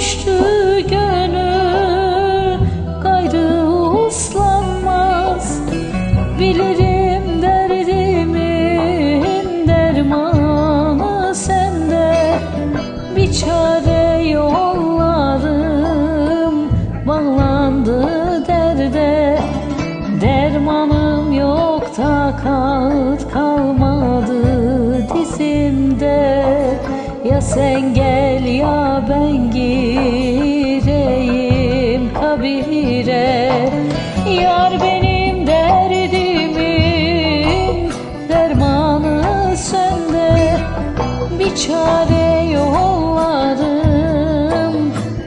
düştü gönül gayrı uslanmaz. Bilirim derdimin dermanı sende. Bir çare yollarım bağlandı derde çare yollarım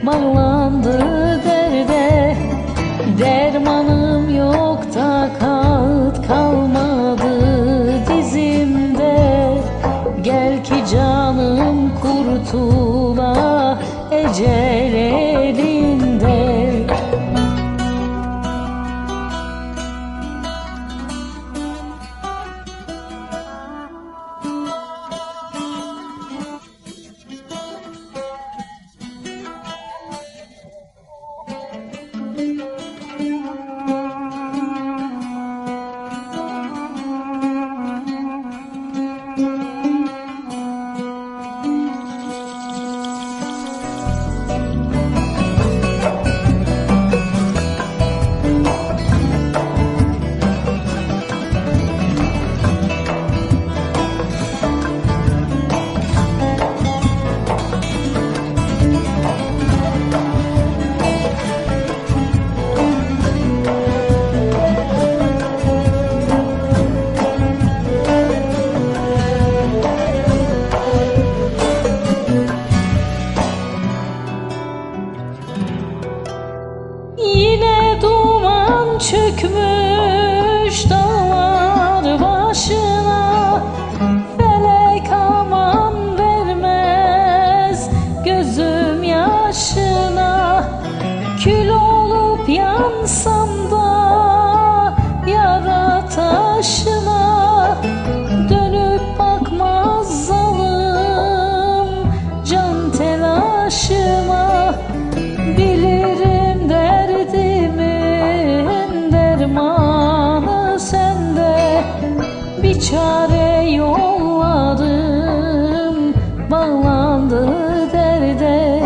bağlandı derde. Dermanım yok takat kalmadı dizimde. Gel ki canım kurtula ecel çökmüş dağlar başına. Felek aman vermez gözüm yaşına. Kül olup yansam da yara taşına bağlandı derde.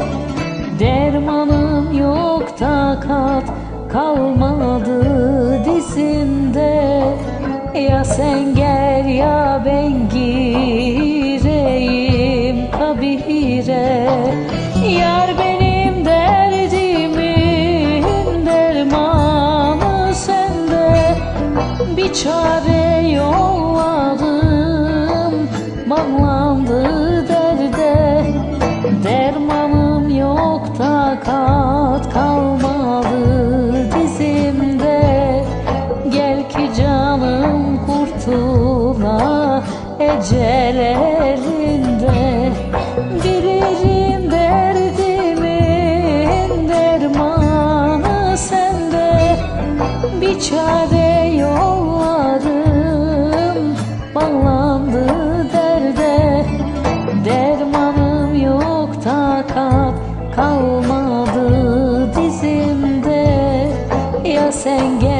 Dermanım yok takat kalmadı dizimde Ya sen gel ya ben gireyim kabire canım kurtula ecel elinde Bilirim derdimin dermanı sende. Bir çare yollarım bağlandı derde. Dermanım yok takat kalmadı dizimde. Ya sen gel